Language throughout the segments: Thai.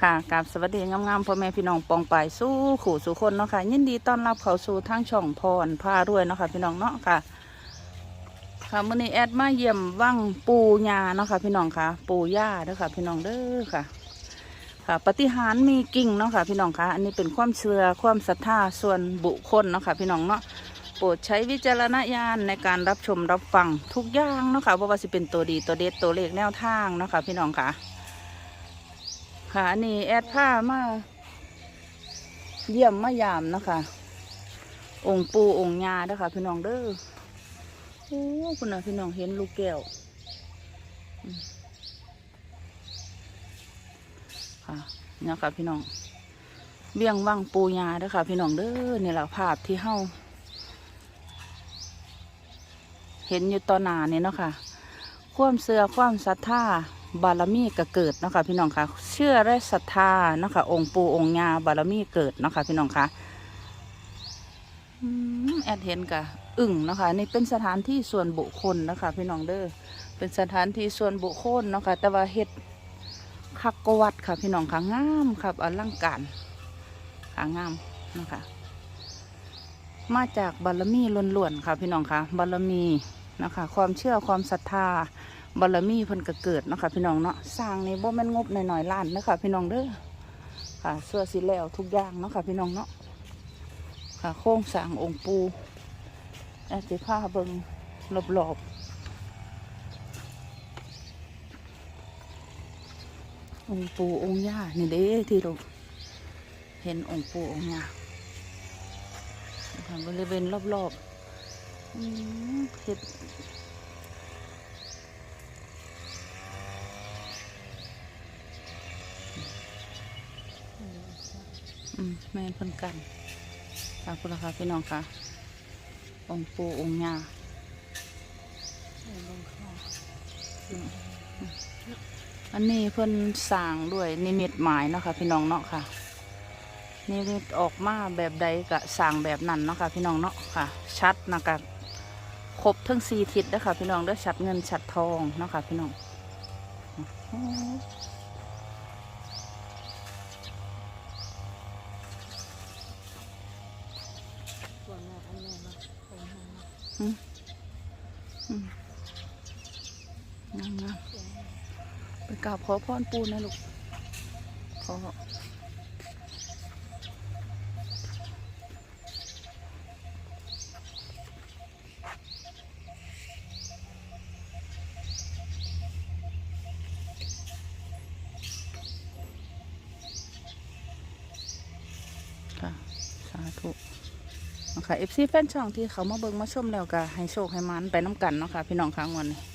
ค่ะกราบสวัสดีงามๆพ่อแม่พี่น้องปองปายสู้ขู่สู่คนเนาะค่ะ ยินดีต้อนรับเขาสู่ทางช่องพรพารวยเนาะค่ะพี่น้องเนาะค่ะ ค่ะมื้อนี้แอดมาเยี่ยมว่างปูยาเนาะค่ะพี่น้องค่ะ ปูย่าเด้อค่ะ พี่น้องเด้อค่ะ ค่ะปฏิหารมีกิ่งเนาะค่ะ พี่น้องค่ะ อันนี้เป็นความเชื่อความศรัทธาส่วนบุคคลเนาะค่ะ พี่น้องเนาะโปรดใช้วิจารณญาณในการรับชมรับฟังทุกอย่างเนาะค่ะบ่ว่าสิเป็นตัวดีตัวเด็ดตัวเลขแนวทางเนาะค่ะพี่น้องค่ะ ค่ะ อันนี้แอดผ้ามา เยี่ยมมายามนะคะ องค์ปูองค์ยาด้อค่ะ พี่น้องเด้อโอ้คุณน่ะพี่น้องเห็นลูกแก้วค่ะเนี่ยค่ะพี่น้องเบี้ยงว่างปูยาด้อค่ะ พี่น้องเด้อนี่แหละภาพที่เฮาเห็นอยู่ต่อหน้านี่เนาะค่ะ ความเสือความศรัทธา บารมีก็เกิดเนาะค่ะพี่น้องคะเชื่อและศรัทธาเนาะค่ะองค์ปู่องค์ยาบารมีเกิดเนาะค่ะพี่น้องคะแอดเห็นกะอึ่งเนาะค่ะนี่เป็นสถานที่ส่วนบุคคลเนาะคะพี่น้องเด้อเป็นสถานที่ส่วนบุคคลเนาะค่ะแต่ว่าเฮ็ดคักกวัดค่ะ พี่น้องค่ะงามครับอลังการค่ะงามเนาะคะมาจากบารมีล้วนๆค่ะพี่น้องค่ะบารมีเนาะคะความเชื่อความศรัทธา บารมีเพิ่นก็เกิดเนาะค่ะพี่น้องเนาะสร้างนี่บ่แม่นงบหน่อยๆล้านนะคะพี่น้องเด้อค่ะเสื้อสีแล้วทุกอย่างเนาะค่ะพี่น้องเนาะค่ะโค้งสร้างองค์ปูแอดสิพาเบิงรอบๆองค์ปูองค์ย่านี่เด้ที่เราเห็นองค์ปูองค์ย่าค่ะบริเวณรอบๆอืมเห็ด แม่นเพิ่นกันค่ะคุณราคาพี่น้องค่ะ องค์ปู่องค์ย่าอืมอันนี้เพิ่นสร้างด้วยนิมิตหมายเนาะค่ะพี่น้องเนาะค่ะนิมิตออกมาแบบใดก็สร้างแบบนั้นเนาะค่ะพี่น้องเนาะค่ะ ชัดนะคะครบทั้งสี่ทิศนะคะพี่น้องเด้อชัดเงินชัดทองเนาะค่ะพี่น้อง กราบขอพรปูนะลูก ขอค่ะสาธุนะคะเอฟซีแฟนช่องที่เขามาเบิ่งมาชมแล้วก็ให้โชคให้มันไปน้ำกันเนาะค่ะพี่น้องค้างวันนี้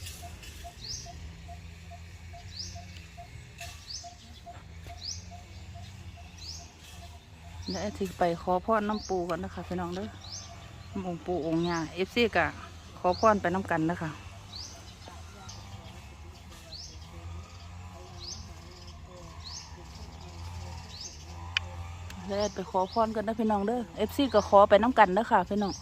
เดี๋ยวที่ไปขอพรน้ำปูกันนะคะพี่น้องเด้อองปูองค์ย่าเอฟซีกะขอพรไปน้ำกันนะคะเดี๋ยวไปขอพรกันนะพี่น้องเด้อเอฟซีก็ขอไปน้ำกันนะคะพี่น้อง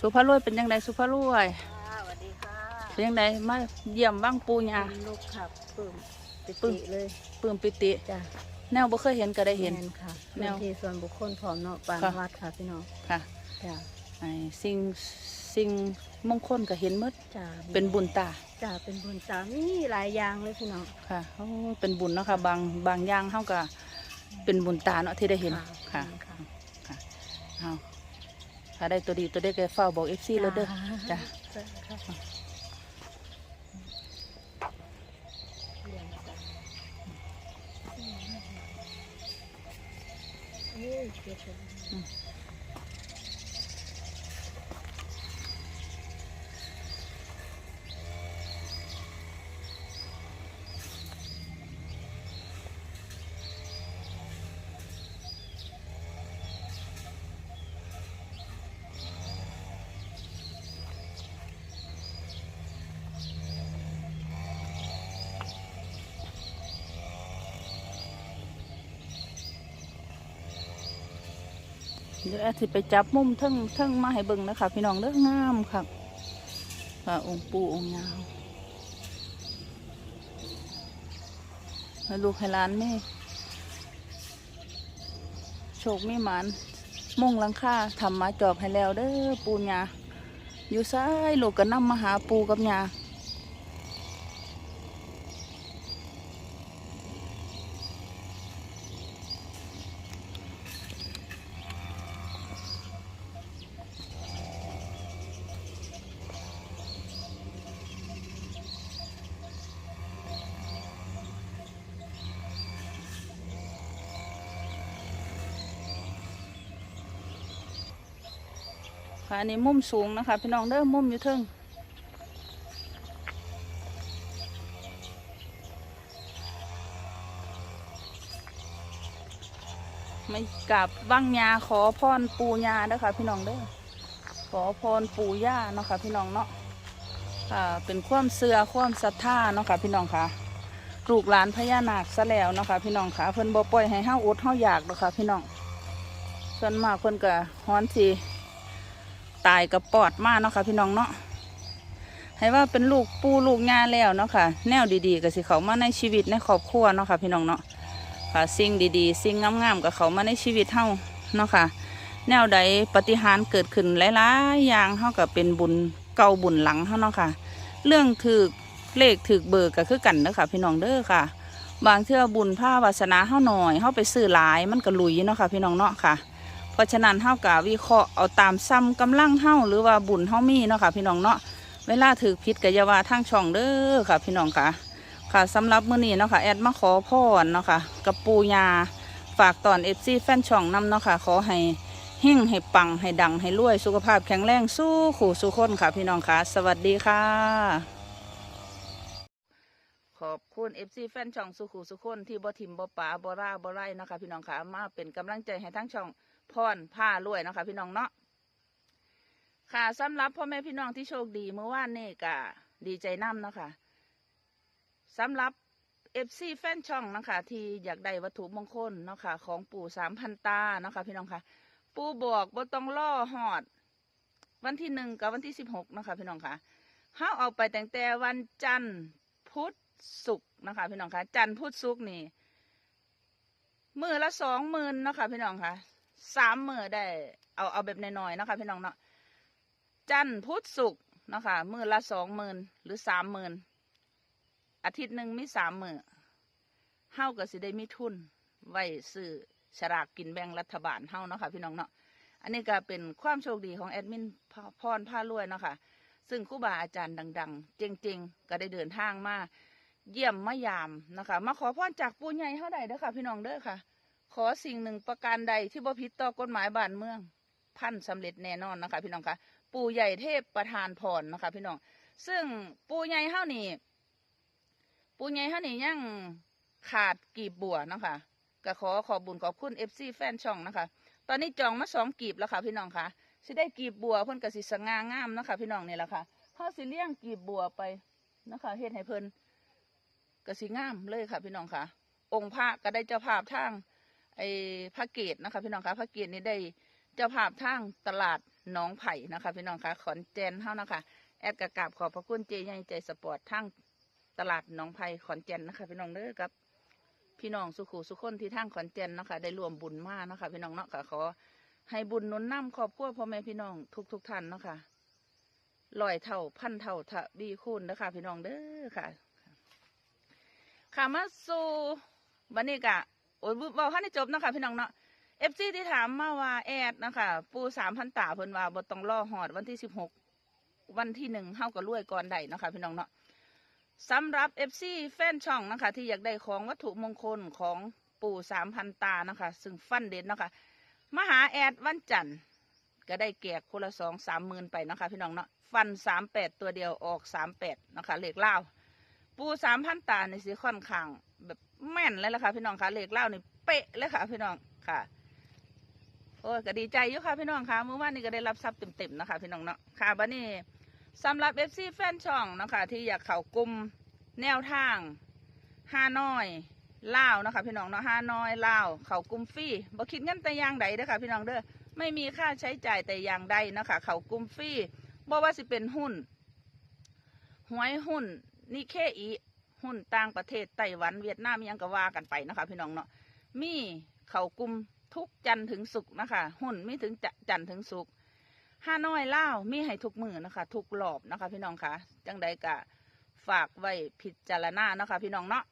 สุภาพรวยเป็นยังไงสุภาพรวยค่ะสวัสดีค่ะเป็นยังไงมาเยี่ยมบ้างปูญาเป็นลูกขับปึ้มปิปึ้มติเลยปลื้มปิติจ้ะแนวบ่เคยเห็นก็ได้เห็นแม่ค่ะแนพื้วนที่ส่วนบุคคลพร้อมเนาะปางค่ะวัดค่ะพี่น้องค่ะจ้ะไอ้สิ่งสิ่งมงคลก็เห็นหมดจ้ะเป็นบุญตาจ้ะเป็นบุญตามีหลายอย่างเลยพี่น้องค่ะโอ้เป็นบุญเนาะค่ะบางบางอย่างเฮาก็เป็นบุญตาเนาะที่ได้เห็นค่ะค่ะค่ะเอา ถ้าได้ตัวดีตัวได้แกเฝ้าบอก FC แล้วเด้อจ้ะจ้ะ เรียนจ้ะเอ้ยเจ็บเลยเดี๋ยวแอดสิไปจับมุมเทิงเทิงมาให้เบิ่งนะคะพี่น้องเด้องามค่ะค่ะองค์ปู่องค์ยาวให้ลูกให้หลานแม่โชคไมีหมันมุ่งลังคาทำมาจอบให้แล้วเด้อปูญาอยู่ซ้ายลูกก็นำมาหาปูกับยา ค่ะอันนี้มุมสูงนะคะพี่น้องเด้อมุมอยู่เทิงไม่กราบว่างยาขอพรปูยาเด้อค่ะพี่น้องเด้อขอพรปูย่าเนาะค่ะพี่น้องเนาะค่ะเป็นความเสือความศรัทธาเนาะค่ะพี่น้องค่ะลูกหลานพญานาคซะแล้วเนาะค่ะพี่น้องค่ะเพิ่นบ่ปล่อยให้เฮาอดเฮาอยากเนาะค่ะพี่น้องส่วนมากเพิ่นก็ฮ้อนสิ ตายกับปอดมากเนาะค่ะพี่น้องเนาะให้ว่าเป็นลูกปูลูกงานแล้วเนาะค่ะ แนวดีๆก็สิเขามาในชีวิตในครอบครัวเนาะค่ะพี่น้องเนาะค่ะสิ่งดีๆ สิ่งงามๆกับเขามาในชีวิตเฮาเนาะค่ะ แนวใดปฏิหารเกิดขึ้นหลายๆอย่างเฮากับเป็นบุญเก่าบุญหลังเฮาเนาะค่ะ เรื่องถือเลขถือเบอร์ก็คือกันเด้อค่ะ พี่น้องเด้อค่ะ บางเทื่อบุญผ้าวาสนาเฮาหน่อยเฮาไปซื้อหลายมันก็ลุยเนาะค่ะ พี่น้องเนาะค่ะ ราะฉะนั้นเฮากะวิเคราะห์เอาตามซ้ำกำลังเฮาหรือว่าบุญเฮามีเนาะค่ะพี่น้องเนาะเวลาถือพิษกะอยาว่าทางช่องเด้อค่ะ พี่น้องค่ะ ค่ะสำหรับมื้อนี้เนาะค่ะแอดมาขอพรเนาะค่ะกับปูยาฝากตอน FC แฟนช่องนำเนาะค่ะขอให้เฮงให้ปังให้ดังให้รวยสุขภาพแข็งแรงสู้ขู่สู้คนค่ะ พี่น้องค่ะ สวัสดีค่ะ ขอบคุณ FC แฟนช่องสุขุสุขคนที่บ่ทิมบ่ป๋าบ่ราบ่ไรเนาะค่ะพี่น้องค่ะมาเป็นกำลังใจให้ทั้งช่อง พรผ้ารวยเนาะค่ะพี่น้องเนาะค่ะสำหรับพ่อแม่พี่น้องที่โชคดีเมื่อวานนี่ก็ดีใจน้ำเนาะค่ะสำหรับเอฟซีแฟนช่องนะคะที่อยากได้วัตถุมงคลเนาะค่ะของปู่สามพันตาเนาะค่ะพี่น้องค่ะ ปู่บอกว่าต้องล่อหอด วันที่หนึ่งกับวันที่สิบหกนาะคะพี่น้องค่ะเฮาเอาไปแต่งแต่วันจันทร์พุธศุกร์นะคะพี่น้องค่ะ จันทร์พุธศุกร์นี่มือละสองหมื่นเนาะค่ะพี่น้องค่ะ สามมือได้ เอาเอาแบบน้อยๆนะคะพี่น้องเนาะจันทร์พุธศุกร์นะคะมือละสองหมื่นหรือสามหมื่นอาทิตย์หนึ่งมีสามมือเฮาก็สิได้มีทุน ไว้ซื้อฉลากกินแบ่งรัฐบาลเฮาเนาะค่ะพี่น้องเนาะอันนี้ก็เป็นความโชคดีของแอดมินพพรผ้ารวยเนาะค่ะซึ่งครูบาอาจารย์ดังๆเจงๆ ก็ได้เดินทางมาเยี่ยมมายามนะคะ มาขอพรจากปู่ใหญ่เฮาได้เด้อค่ะ พี่น้องเด้อค่ะ ขอสิ่งหนึ่งประการใดที่บ่ผิดต่อกฎหมายบ้านเมือง พันสำเร็จแน่นอนนะคะ พี่น้องคะปู่ใหญ่เทพประธานพรนะคะ พี่น้อง ซึ่งปู่ใหญ่เฮานี่ปู่ใหญ่เฮานี่ยังขาดกีบบัวนะคะก็ขอขอบุญขอบคุณเอฟซีแฟนช่องนะคะ ตอนนี้จองมาสองกีบแล้วค่ะพี่น้องคะสิได้กีบบัวเพิ่นก็สิสง่างามนะคะพี่น้องนี่แหละค่ะเฮาสิเลี้ยงกีบบัวไปนะคะเฮ็ดให้เพิ่นก็สิงามเลยค่ะพี่น้องค่ะ องค์พระก็ได้เจ้าภาพทาง ไอ้พระเกตนะคะพี่น้องคะพระเกตนี่ได้เจ้าภาพทางตลาดหน้องไผ่นะคะพี่น้องคะขอนแก่นเฮานะคะแอดกระกาบขอบพระคุณเจใหญ่ใจสปอร์ตทั้งตลาดหน้องไผ่ขอนแก่นนะคะ พี่น้องเด้อครับพี่น้องสุขุสุขคนที่ทางขอนแก่นนะคะได้รวมบุญมาเนะคะพี่น้องเนาะค่ะขอให้บุญนุนนำครอบครัวพ่อแม่พี่น้องทุกทุกท่านเนาะค่ะลอยเท่าพันเท่าทะบีคูณนะคะพี่น้องเด้อค่ะค่ะมาสู่บันนี้กะ โอ้ยบาขั้นได้จบเนาะคะพี่น้องเนาะเอฟซีที่ถามมาว่าแอดนะคะปูสามพันตาเพิ่นว่าบ่ต้องรอหอดวันที่สิบหกวันที่หนึ่งเฮาก็รวยก่อนได้เนาะคะพี่น้องเนาะสำหรับเอฟซีแฟนช่องนะคะที่อยากได้ของวัตถุมงคลของปู่สามพันตานะคะซึ่งฟันเด่นนะคะมาหาแอดวันจันทร์ก็ได้แกกคนละสองสามหมื่นไปนะคะพี่น้องเนาะฟันสามแปดตัวเดียวออกสามแปดนะคะเหลขเล่าปูสามพันตาในสีค่อนข้าง แม่นเลยล่ะค่ะ พี่น้องค่ะเลขเล่านี่เป๊ะเลยค่ะ พี่น้องค่ะโอ้ยก็ดีใจอยู่ค่ะพี่น้องค่ะเมื่อวานนี้ก็ได้รับทรัพย์เต็มๆนะคะพี่น้องเนาะค่ะบัดนี้สำหรับเอฟซีแฟนช่องนะคะที่อยากเข้ากลุ่มแนวทางฮาน้อยเลานะคะพี่น้องเนาะฮาน้อยเลาเข้ากลุ่มฟรีบ่คิดเงินแต่อย่างใดเด้อค่ะพี่น้องเด้อไม่มีค่าใช้จ่ายแต่อย่างใดนะคะเข้ากลุ่มฟรีบ่ว่าสิเป็นหุ้นหวยหุ้นนิเคอี หุ้นต่างประเทศไต้หวันเวียดนามยังก็ว่ากันไปนะคะ พี่น้องเนาะมีเขากลุ่มทุกจันถึงสุกนะคะหุ้นมีถึงจะจันถึงสุกห้าน้อยเล่ามีให้ทุกมือนะคะทุกหลอบนะคะ พี่น้องคะจังใดกะฝากไว้พิจารณานะคะ พี่น้องเนาะ